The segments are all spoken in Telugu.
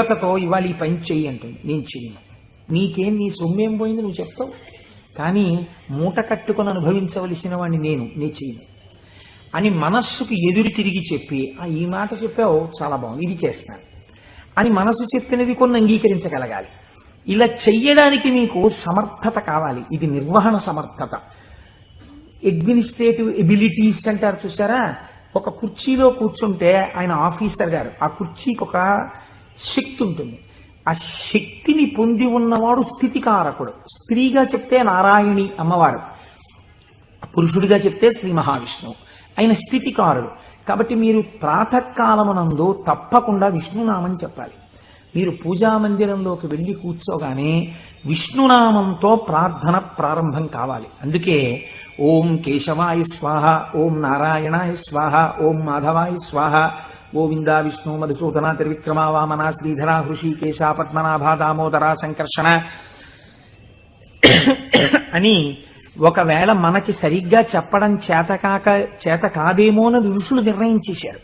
ఉగ్రతతో ఇవాళ ఈ పని చెయ్యి అంటుంది. నేను చెయ్యను. నీకేం నీ సొమ్మేం పోయింది నువ్వు చెప్తావు? కానీ మూట కట్టుకొని అనుభవించవలసిన వాడిని నేను నీ చెయ్యను. అని మనస్సుకు ఎదురు తిరిగి చెప్పి ఆ ఈ మాట చెప్పావు చాలా బాగుంది ఇది చేస్తాను. అని మనసు చెప్పినవి కొన్ని అంగీకరించగలగాలి. ఇలా చెయ్యడానికి మీకు సమర్థత కావాలి. ఇది నిర్వహణ సమర్థత. అడ్మినిస్ట్రేటివ్ ఎబిలిటీస్ అంటారు చూసారా ఒక కుర్చీలో కూర్చుంటే ఆయన ఆఫీసర్ గారు ఆ కుర్చీకి ఒక శక్తి ఉంటుంది. ఆ శక్తిని పొంది ఉన్నవాడు స్థితికారకుడు. స్త్రీగా చెప్తే నారాయణి అమ్మవారు. పురుషుడిగా చెప్తే శ్రీ మహావిష్ణువు. ఆయన స్థితికారుడు. కాబట్టి మీరు ప్రాతకాలమునందు తప్పకుండా విష్ణునామని చెప్పాలి. మీరు పూజా మందిరంలోకి వెళ్ళి కూర్చోగానే విష్ణునామంతో ప్రార్థన ప్రారంభం కావాలి. అందుకే ఓం కేశవాయ స్వాహ ఓం నారాయణాయ స్వాహ ఓం మాధవాయ స్వాహ గోవింద విష్ణు మధుసూదన త్రివిక్రమ వామన శ్రీధర హృషికేశ పద్మనాభ దామోదర సంకర్షణ అని ఒకవేళ మనకి సరిగ్గా చెప్పడం చేతకాక చేత కాదేమోనని ఋషులు నిర్ణయించేశారు.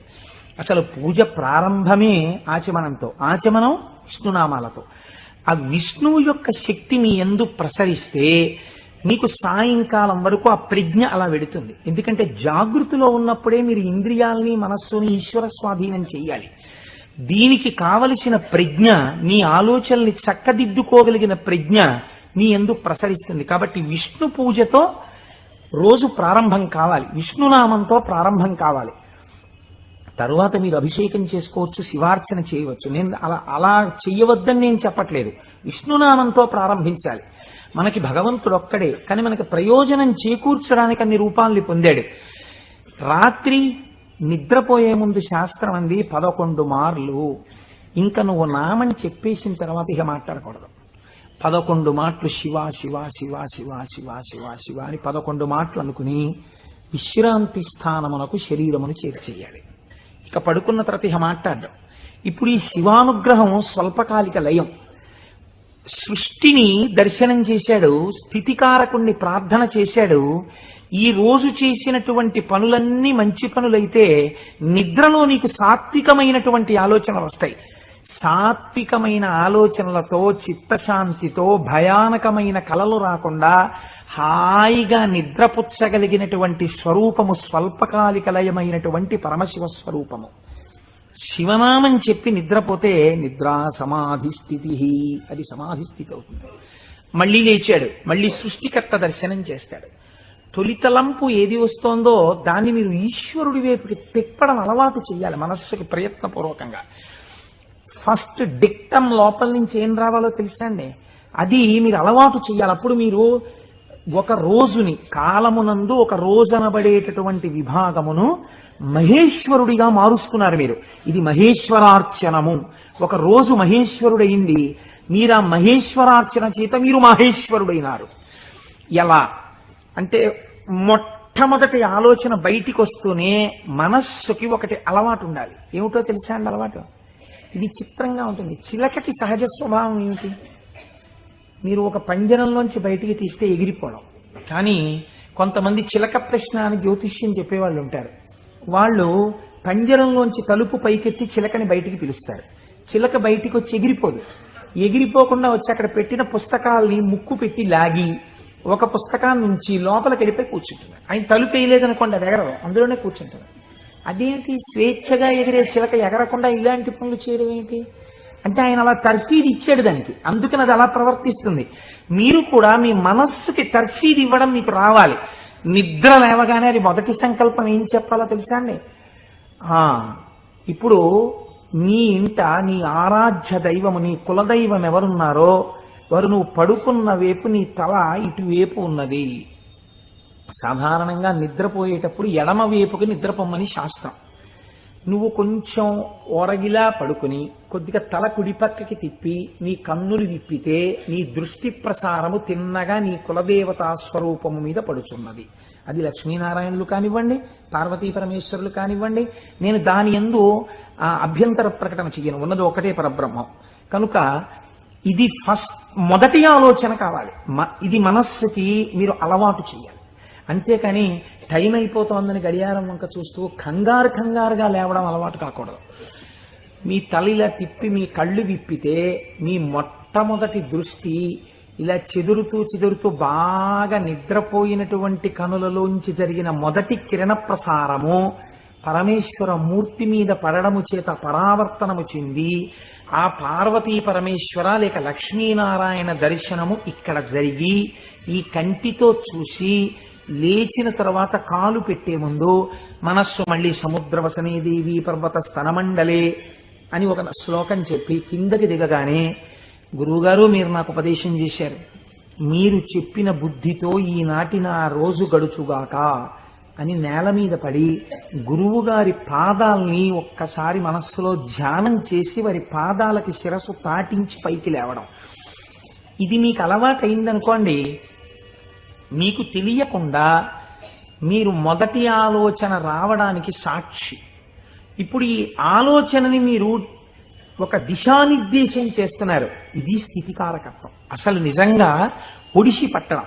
అసలు పూజ ప్రారంభమే ఆచమనంతో ఆచమనం విష్ణునామాలతో. ఆ విష్ణువు యొక్క శక్తి మీ ఎందు ప్రసరిస్తే మీకు సాయంకాలం వరకు ఆ ప్రజ్ఞ అలా వెడుతుంది ఎందుకంటే జాగృతిలో ఉన్నప్పుడే మీరు ఇంద్రియాల్ని మనస్సుని ఈశ్వర స్వాధీనం చేయాలి దీనికి కావలసిన ప్రజ్ఞ మీ ఆలోచనల్ని చక్కదిద్దుకోగలిగిన ప్రజ్ఞ మీ ఎందు ప్రసరిస్తుంది. కాబట్టి విష్ణు పూజతో రోజు ప్రారంభం కావాలి. విష్ణునామంతో ప్రారంభం కావాలి. తరువాత మీరు అభిషేకం చేసుకోవచ్చు శివార్చన చేయవచ్చు. నేను అలా అలా చెయ్యవద్దని నేను చెప్పట్లేదు. విష్ణునామంతో ప్రారంభించాలి. మనకి భగవంతుడు ఒక్కడే కానీ మనకి ప్రయోజనం చేకూర్చడానికి అన్ని రూపాల్ని పొందాడు. రాత్రి నిద్రపోయే ముందు శాస్త్రం అంది పదకొండు మార్లు. ఇంకా నువ్వు నామని చెప్పేసిన తర్వాత ఇక మాట్లాడకూడదు. పదకొండు మాటలు శివ శివ శివ శివ శివ శివ శివ అని పదకొండు మాటలు అనుకుని విశ్రాంతి స్థానమునకు శరీరమును చేర్చేయాలి. ఇక పడుకున్న తర్వాత ఇక మాట్లాడడం. ఇప్పుడు ఈ శివానుగ్రహం స్వల్పకాలిక లయం. సృష్టిని దర్శనం చేశాడు స్థితికారకుణ్ణి ప్రార్థన చేశాడు ఈ రోజు చేసినటువంటి పనులన్నీ మంచి పనులైతే నిద్రలో నీకు సాత్వికమైనటువంటి ఆలోచనలు వస్తాయి. సాత్వికమైన ఆలోచనలతో చిత్తశాంతితో భయానకమైన కలలు రాకుండా హాయిగా నిద్రపుచ్చగలిగినటువంటి స్వరూపము స్వల్పకాలిక లయమైనటువంటి పరమశివ స్వరూపము. శివనామం చెప్పి నిద్రపోతే నిద్రా సమాధి స్థితి అది సమాధి స్థితి అవుతుంది మళ్ళీ లేచాడు. మళ్ళీ సృష్టికర్త దర్శనం చేస్తాడు. తొలి తలంపు ఏది వస్తోందో దాన్ని మీరు ఈశ్వరుడి వైపుకి తిప్పడం అలవాటు చేయాలి మనస్సుకి ప్రయత్నపూర్వకంగా. ఫస్ట్ డిక్టం లోపల నుంచి ఏం రావాలో తెలుసా అండి? అది మీరు అలవాటు చేయాలి అప్పుడు మీరు ఒక రోజుని కాలమునందు ఒక రోజనబడేటటువంటి విభాగమును మహేశ్వరుడిగా మారుస్తున్నారు మీరు. ఇది మహేశ్వరార్చనము. ఒక రోజు మహేశ్వరుడైంది మీరు ఆ మహేశ్వరార్చన చేత మీరు మహేశ్వరుడైనారు. ఎలా? అంటే మొట్టమొదటి ఆలోచన బయటికి వస్తూనే మనస్సుకి ఒకటి అలవాటు ఉండాలి ఏమిటో తెలుసా అండి అలవాటు? ఇది చిత్రంగా ఉంటుంది. చిలకటి సహజ స్వభావం ఏమిటి? మీరు ఒక పంజరంలోంచి బయటికి తీస్తే ఎగిరిపోవడం. కానీ కొంతమంది చిలక ప్రశ్న అని జ్యోతిష్యం చెప్పేవాళ్ళు ఉంటారు. వాళ్ళు పంజరంలోంచి తలుపు పైకెత్తి చిలకని బయటికి పిలుస్తారు. చిలక బయటికి వచ్చి ఎగిరిపోదు. ఎగిరిపోకుండా వచ్చి అక్కడ పెట్టిన పుస్తకాల్ని ముక్కు పెట్టి లాగి ఒక పుస్తకాన్ని నుంచి లోపలికి వెళ్ళిపోయి కూర్చుంటుంది. ఆయన తలుపు వేయలేదనుకోండి అది ఎగరదు. అందులోనే కూర్చుంటుంది. అదేంటి? స్వేచ్ఛగా ఎగిరే చిలక ఎగరకుండా ఇలాంటి పనులు చేయడం ఏంటి? అంటే ఆయన అలా తర్ఫీది ఇచ్చాడు దానికి. అందుకని అది అలా ప్రవర్తిస్తుంది. మీరు కూడా మీ మనస్సుకి తర్ఫీది ఇవ్వడం మీకు రావాలి. నిద్ర లేవగానే అది మొదటి సంకల్పం ఏం చెప్పాలో తెలుసా అండి? ఇప్పుడు నీ ఇంట నీ ఆరాధ్య దైవము నీ కులదైవం ఎవరున్నారో వారు నువ్వు పడుకున్న వైపు నీ తల ఇటువైపు ఉన్నది. సాధారణంగా నిద్రపోయేటప్పుడు ఎడమ వైపుకి నిద్రపొమ్మని శాస్త్రం. నువ్వు కొంచెం ఒరగిలా పడుకుని కొద్దిగా తల కుడిపక్కకి తిప్పి నీ కన్నులు విప్పితే నీ దృష్టి ప్రసారము తిన్నగా నీ కులదేవతా స్వరూపము మీద పడుచున్నది. అది లక్ష్మీనారాయణులు కానివ్వండి పార్వతీ పరమేశ్వరులు కానివ్వండి నేను దాని ఎందు ఆ అభ్యంతర ప్రకటన చెయ్యను. ఉన్నది ఒకటే పరబ్రహ్మం. కనుక ఇది ఫస్ట్ మొదటి ఆలోచన కావాలి. మ- ఇది మనస్సుకి మీరు అలవాటు చేయాలి అంతేకాని టైం అయిపోతోందని గడియారం వంక చూస్తూ కంగారు కంగారుగా లేవడం అలవాటు కాకూడదు. మీ తల తిప్పి మీ కళ్ళు విప్పితే మీ మొట్టమొదటి దృష్టి ఇలా చెదురుతూ చెదురుతూ బాగా నిద్రపోయినటువంటి కనులలోంచి జరిగిన మొదటి కిరణ ప్రసారము పరమేశ్వర మూర్తి మీద పడడము చేత పరావర్తనము చెంది ఆ పార్వతీ పరమేశ్వర లేక లక్ష్మీనారాయణ దర్శనము ఇక్కడ జరిగి ఈ కంటితో చూసి లేచిన తర్వాత కాలు పెట్టే ముందు మనస్సు మళ్ళీ సముద్రవసనే దేవి పర్వత స్తనమండలే అని ఒక శ్లోకం చెప్పి కిందకి దిగగానే గురువుగారు మీరు నాకు ఉపదేశం చేశారు. మీరు చెప్పిన బుద్ధితో ఈనాటి నా రోజు గడుచుగాక అని నేల మీద పడి గురువుగారి పాదాల్ని ఒక్కసారి మనస్సులో ధ్యానం చేసి వారి పాదాలకి శిరస్సు తాటించి పైకి లేవడం. ఇది మీకు అలవాటైందనుకోండి మీకు తెలియకుండా మీరు మొదటి ఆలోచన రావడానికి సాక్షి. ఇప్పుడు ఈ ఆలోచనని మీరు ఒక దిశానిర్దేశం చేస్తున్నారు. ఇది స్థితికారకత్వం. అసలు నిజంగా ఒడిసి పట్టడం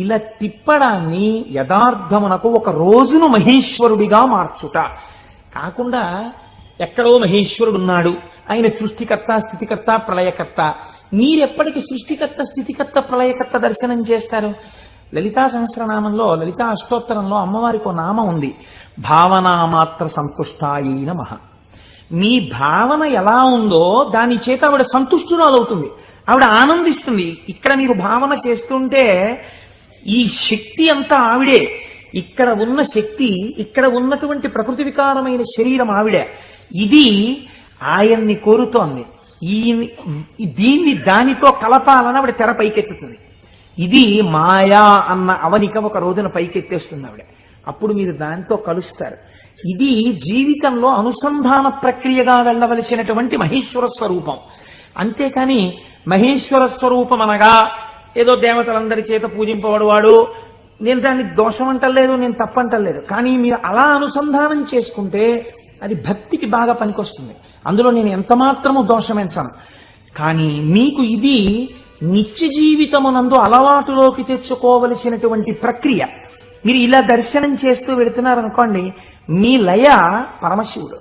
ఇలా తిప్పడాన్ని యథార్థమునకు ఒక రోజును మహేశ్వరుడిగా మార్చుట. కాకుండా ఎక్కడో మహేశ్వరుడు ఉన్నాడు ఆయన సృష్టికర్త స్థితికర్త ప్రళయకర్త. మీరెప్పటికి సృష్టికర్త స్థితికర్త ప్రళయకర్త దర్శనం చేస్తారు? లలితా సహస్రనామంలో లలితా అష్టోత్తరంలో అమ్మవారికి నామం ఉంది. భావనామాత్ర సంతుష్టాయి నమః. మీ భావన ఎలా ఉందో దాని చేత ఆవిడ సంతుష్టురాలవుతుంది. ఆవిడ ఆనందిస్తుంది. ఇక్కడ మీరు భావన చేస్తుంటే ఈ శక్తి అంతా ఆవిడే. ఇక్కడ ఉన్న శక్తి ఇక్కడ ఉన్నటువంటి ప్రకృతి వికారమైన శరీరం ఆవిడే. ఇది ఆయన్ని కోరుతోంది. ఈ దీన్ని దానితో కలపాలని ఆవిడ తెర పైకెత్తుతుంది. ఇది మాయా అన్న అవనిక ఒక రోజున పైకెత్తేస్తుంది ఆవిడ అప్పుడు మీరు దాంతో కలుస్తారు. ఇది జీవితంలో అనుసంధాన ప్రక్రియగా వెళ్ళవలసినటువంటి మహేశ్వర స్వరూపం. అంతేకాని మహేశ్వర స్వరూపం అనగా ఏదో దేవతలందరి చేత పూజింపబడువాడు నేను దాన్ని దోషం అంటలేదు నేను తప్పంటలేదు కానీ మీరు అలా అనుసంధానం చేసుకుంటే అది భక్తికి బాగా పనికొస్తుంది. అందులో నేను ఎంత మాత్రము దోషమెంచాను కానీ మీకు ఇది నిత్య జీవితమునందు అలవాటులోకి తెచ్చుకోవలసినటువంటి ప్రక్రియ. మీరు ఇలా దర్శనం చేస్తూ వెళుతున్నారనుకోండి మీ లయ పరమశివుడు.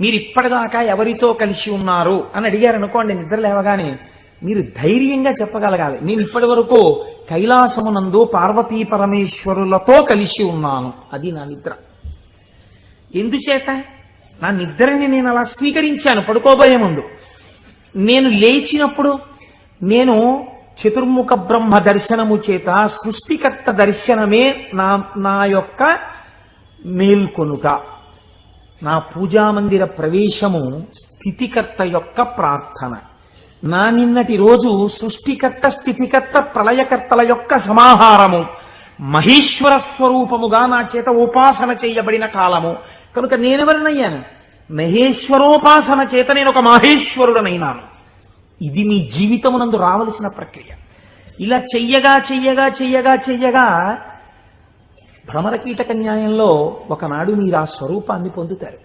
మీరు ఇప్పటిదాకా ఎవరితో కలిసి ఉన్నారు అని అడిగారు అనుకోండి నిద్ర లేవగానే మీరు ధైర్యంగా చెప్పగలగాలి. నేను ఇప్పటి వరకు కైలాసమునందు పార్వతీ పరమేశ్వరులతో కలిసి ఉన్నాను. అది నా నిద్ర. ఎందుచేత? నా నిద్రని నేను అలా స్వీకరించాను పడుకోబోయే ముందు. నేను లేచినప్పుడు నేను చతుర్ముఖ బ్రహ్మ దర్శనము చేత సృష్టికర్త దర్శనమే నా నా యొక్క మేల్కొనుక నా పూజామందిర ప్రవేశము స్థితికర్త యొక్క ప్రార్థన. నా నిన్నటి రోజు సృష్టికర్త స్థితికర్త ప్రళయకర్తల యొక్క సమాహారము మహేశ్వర స్వరూపముగా నా చేత ఉపాసన చేయబడిన కాలము. కనుక నేనెవరినయ్యాను మహేశ్వరోపాసన చేత నేను ఒక మహేశ్వరుడనైనాను. ఇది మీ జీవితమునందు రావలసిన ప్రక్రియ. ఇలా చెయ్యగా చెయ్యగా చెయ్యగా చెయ్యగా భ్రమరకీటక న్యాయంలో ఒకనాడు మీరు ఆ స్వరూపాన్ని పొందుతారు.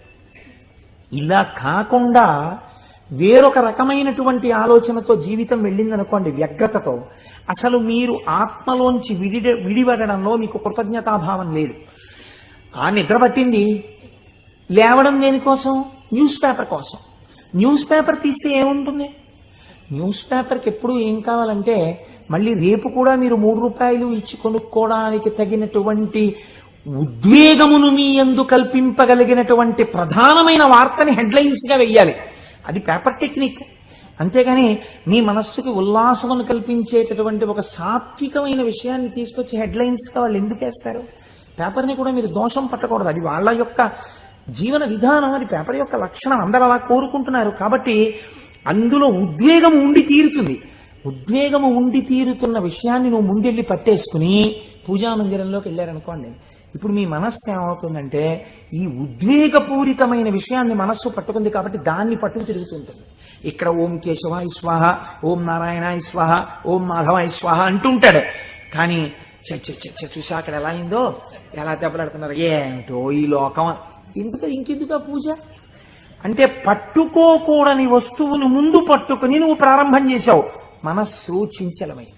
ఇలా కాకుండా వేరొక రకమైనటువంటి ఆలోచనతో జీవితం వెళ్ళిందనుకోండి వ్యగ్రతతో అసలు మీరు ఆత్మలోంచి విడి విడివడడంలో మీకు కృతజ్ఞతాభావం లేదు. ఆ నిద్ర పట్టింది? లేవడం దేనికోసం? న్యూస్ పేపర్ కోసం. న్యూస్ పేపర్ తీస్తే ఏముంటుంది? న్యూస్ పేపర్కి ఎప్పుడు ఏం కావాలంటే మళ్ళీ రేపు కూడా మీరు మూడు రూపాయలు ఇచ్చి కొనుక్కోవడానికి తగినటువంటి ఉద్వేగమును మీ ఎందు కల్పింపగలిగినటువంటి ప్రధానమైన వార్తని హెడ్లైన్స్గా వెయ్యాలి. అది పేపర్ టెక్నిక్. అంతేగాని మీ మనస్సుకి ఉల్లాసమును కల్పించేటటువంటి ఒక సాత్వికమైన విషయాన్ని తీసుకొచ్చి హెడ్లైన్స్గా వాళ్ళు ఎందుకు వేస్తారు పేపర్ని కూడా మీరు దోషం పట్టకూడదు. అది వాళ్ళ యొక్క జీవన విధానం అది పేపర్ యొక్క లక్షణం అందరూ అలా కోరుకుంటున్నారు. కాబట్టి అందులో ఉద్వేగం ఉండి తీరుతుంది. ఉద్వేగము ఉండి తీరుతున్న విషయాన్ని నువ్వు ముందెళ్ళి పట్టేసుకుని పూజా మందిరంలోకి వెళ్ళారనుకోండి. ఇప్పుడు మీ మనస్సు ఏమవుతుందంటే ఈ ఉద్వేగపూరితమైన విషయాన్ని మనస్సు పట్టుకుంది కాబట్టి దాన్ని పట్టుకు తిరుగుతుంటుంది ఇక్కడ ఓం కేశవ స్వాహ ఓం నారాయణ స్వాహ ఓం మాధవ స్వాహ అంటుంటాడు కానీ చ చ చూసా అక్కడ ఎలా అయిందో? ఎలా దెబ్బలాడుతున్నారు? ఏంటో ఈ లోకం. ఎందుకు ఇంకెందుకు పూజ? అంటే పట్టుకోకూడని వస్తువులు ముందు పట్టుకుని నువ్వు ప్రారంభం చేశావు. మనస్సు చించలమైంది.